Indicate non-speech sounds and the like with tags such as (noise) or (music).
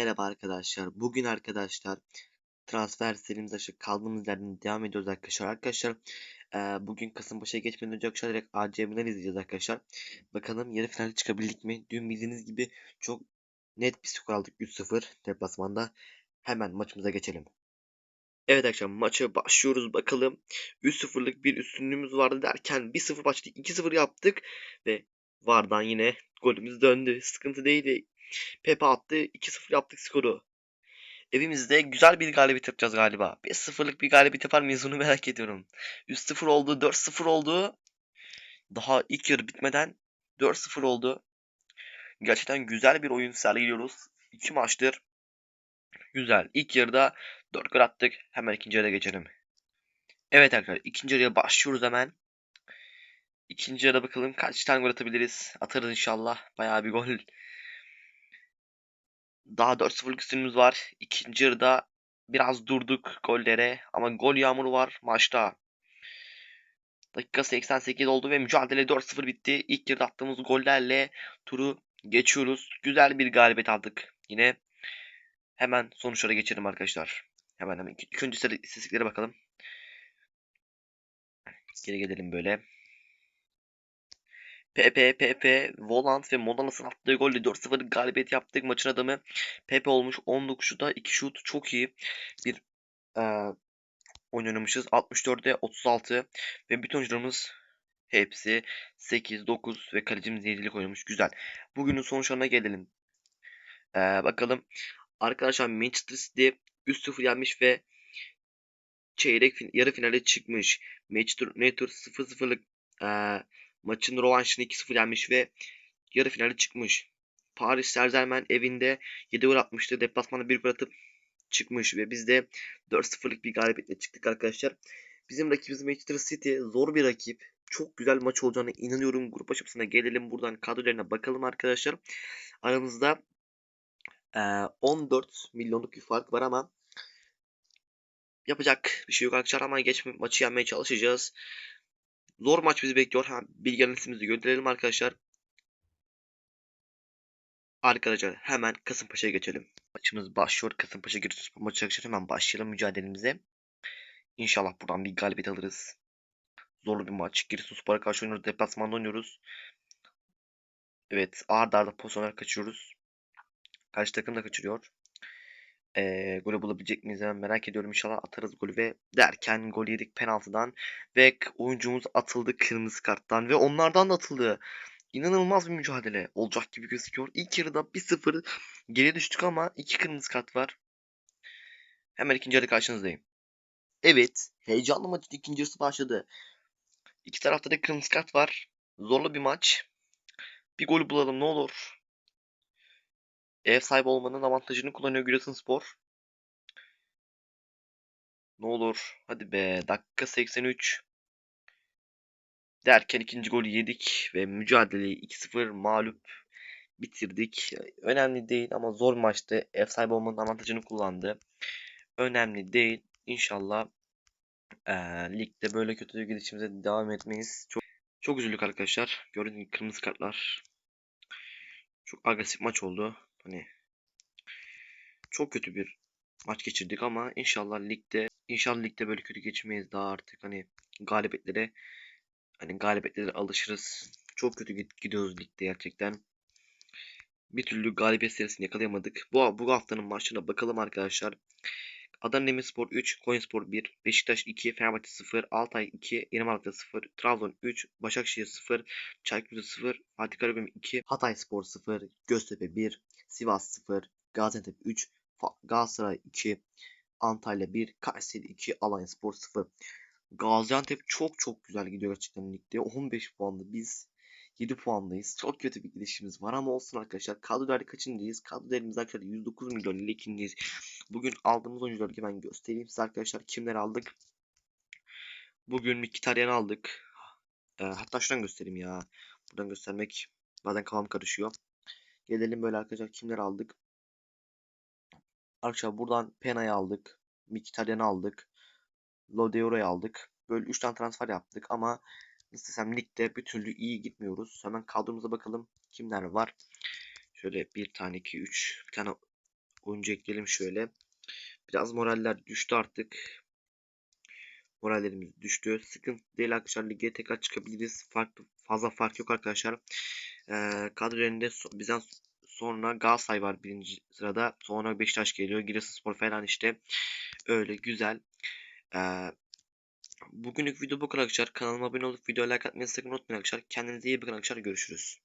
Merhaba arkadaşlar. Bugün arkadaşlar transfer serimiz açık kaldığımız yerden devam ediyoruz arkadaşlar. Arkadaşlar eee, bugün Kasımpaşa'ya geçmeden önce arkadaşlar direkt ACM'den izleyeceğiz arkadaşlar. Bakalım yarı finale çıkabildik mi? Dün bildiğiniz gibi çok net bir skor aldık 3-0 deplasmanda. Hemen maçımıza geçelim. Evet arkadaşlar maça başlıyoruz bakalım. 3-0'lık bir üstünlüğümüz vardı derken 1-0 başladık 2-0 yaptık ve Vardan yine golümüz döndü. Sıkıntı değildi. Pepe attı 2-0 yaptık skoru. Evimizde güzel bir galibiyet yapacağız galiba. 5-0'lık bir galibiyet yapar mıyız onu (laughs) merak ediyorum. 3-0 oldu 4-0 oldu. Daha ilk yarı bitmeden 4-0 oldu. Gerçekten güzel bir oyun sergiliyoruz. 2 maçtır. Güzel. İlk yarıda 4 gol attık. Hemen ikinci yarıya geçelim. Evet arkadaşlar ikinci yarıya başlıyoruz hemen. İkinci yarıda bakalım kaç tane gol atabiliriz. Atarız inşallah. Bayağı bir gol. Daha 4-0'lık üstünümüz var. İkinci yarıda biraz durduk gollere. Ama gol yağmuru var maçta. Dakika 88 oldu ve mücadele 4-0 bitti. İlk yarıda attığımız gollerle turu geçiyoruz. Güzel bir galibiyet aldık. Yine hemen sonuçlara geçelim arkadaşlar. Hemen hemen. İlk önce istatistiklere bakalım. Geri gelelim böyle. Pepe, Pepe, Volant ve Modanas'ın attığı golle 4-0 galibiyet yaptık. Maçın adamı Pepe olmuş. 19 şuta 2 şut çok iyi bir e, oyun oynamışız. 64'e 36 ve bütün oyuncularımız hepsi 8, 9 ve kalecimiz 7'lik oynamış. Güzel. Bugünün sonuçlarına gelelim. E, bakalım. Arkadaşlar Manchester City 3-0 yenmiş ve çeyrek yarı finale çıkmış. Manchester United 0-0'lık e, maçın rövanşını 2-0 yenmiş ve yarı finale çıkmış. Paris Saint-Germain evinde 7 gol atmıştı. Deplasmanda 1 gol atıp çıkmış ve biz de 4-0'lık bir galibiyetle çıktık arkadaşlar. Bizim rakibimiz Manchester City zor bir rakip. Çok güzel maç olacağına inanıyorum. Grup aşamasına gelelim. Buradan kadrolarına bakalım arkadaşlar. Aramızda e, 14 milyonluk bir fark var ama yapacak bir şey yok arkadaşlar ama geç maçı yenmeye çalışacağız. Zor maç bizi bekliyor. Ha, bilgi analizimizi gönderelim arkadaşlar. Arkadaşlar hemen Kasımpaşa'ya geçelim. Maçımız başlıyor. Kasımpaşa Giresunspor maçı arkadaşlar hemen başlayalım mücadelemize. İnşallah buradan bir galibiyet alırız. Zorlu bir maç. Giresunspor'a karşı oynuyoruz. Deplasmanda oynuyoruz. Evet ağır darda pozisyonlar kaçırıyoruz. Karşı takım da kaçırıyor. Ee, golü bulabilecek miyiz merak ediyorum. İnşallah atarız golü ve derken gol yedik penaltıdan. Ve oyuncumuz atıldı kırmızı karttan ve onlardan da atıldı. İnanılmaz bir mücadele olacak gibi gözüküyor. İlk yarıda 1-0 geriye düştük ama iki kırmızı kart var. Hemen ikinci yarı karşınızdayım. Evet, heyecanlı maçın ikinci yarısı başladı. İki tarafta da kırmızı kart var. Zorlu bir maç. Bir gol bulalım ne olur. Ev sahibi olmanın avantajını kullanıyor Giresunspor. Ne olur. Hadi be. Dakika 83. Derken ikinci golü yedik ve mücadeleyi 2-0 mağlup bitirdik. Önemli değil ama zor maçtı. Ev sahibi olmanın avantajını kullandı. Önemli değil. İnşallah ee, ligde böyle kötü gidişimize devam etmeyiz. Çok çok üzüldük arkadaşlar. Gördüğünüz gibi kırmızı kartlar. Çok agresif maç oldu. Hani çok kötü bir maç geçirdik ama inşallah ligde inşallah ligde böyle kötü geçmeyiz daha artık hani galibiyetlere hani galibiyetlere alışırız. Çok kötü gidiyoruz ligde gerçekten. Bir türlü galibiyet serisini yakalayamadık. Bu bu haftanın maçlarına bakalım arkadaşlar. Adana Demirspor 3, Konyaspor 1, Beşiktaş 2, Fenerbahçe 0, Altay 2, Yeni Malatya 0, Trabzon 3, Başakşehir 0, Çaykur 0, Fatih Karagümrük 2, Hatay Spor 0, Göztepe 1, Sivas 0, Gaziantep 3, Galatasaray 2, Antalya 1, Kayseri 2, Alanya Spor 0. Gaziantep çok çok güzel gidiyor gerçekten ligde. 15 puanlı biz 7 puandayız. Çok kötü bir gidişimiz var ama olsun arkadaşlar. Kadro değerli kaçıncıyız? Kadro değerimiz arkadaşlar 109 milyon ile ikinciyiz. Bugün aldığımız oyuncuları ben göstereyim size arkadaşlar. Kimler aldık? Bugün Mkhitaryan aldık. Ee, hatta şuradan göstereyim ya. Buradan göstermek bazen kafam karışıyor. Gelelim böyle arkadaşlar kimler aldık? Arkadaşlar buradan Pena'yı aldık. Mkhitaryan'ı aldık. Lodeoro'yu aldık. Böyle 3 tane transfer yaptık ama nasıl desem ligde bir türlü iyi gitmiyoruz. Hemen kadromuza bakalım kimler var. Şöyle bir tane 2 3 bir tane oyuncu ekleyelim şöyle. Biraz moraller düştü artık. Morallerimiz düştü. Sıkıntı değil arkadaşlar. Lige tekrar çıkabiliriz. Fark, fazla fark yok arkadaşlar. Ee, kadro önünde so- bizden sonra Galatasaray var birinci sırada. Sonra Beşiktaş geliyor. Giresunspor falan işte. Öyle güzel. Ee, bugünlük video bu kadar arkadaşlar. Kanalıma abone olup videoya like atmayı sakın unutmayın arkadaşlar. Kendinize iyi bakın arkadaşlar. Görüşürüz.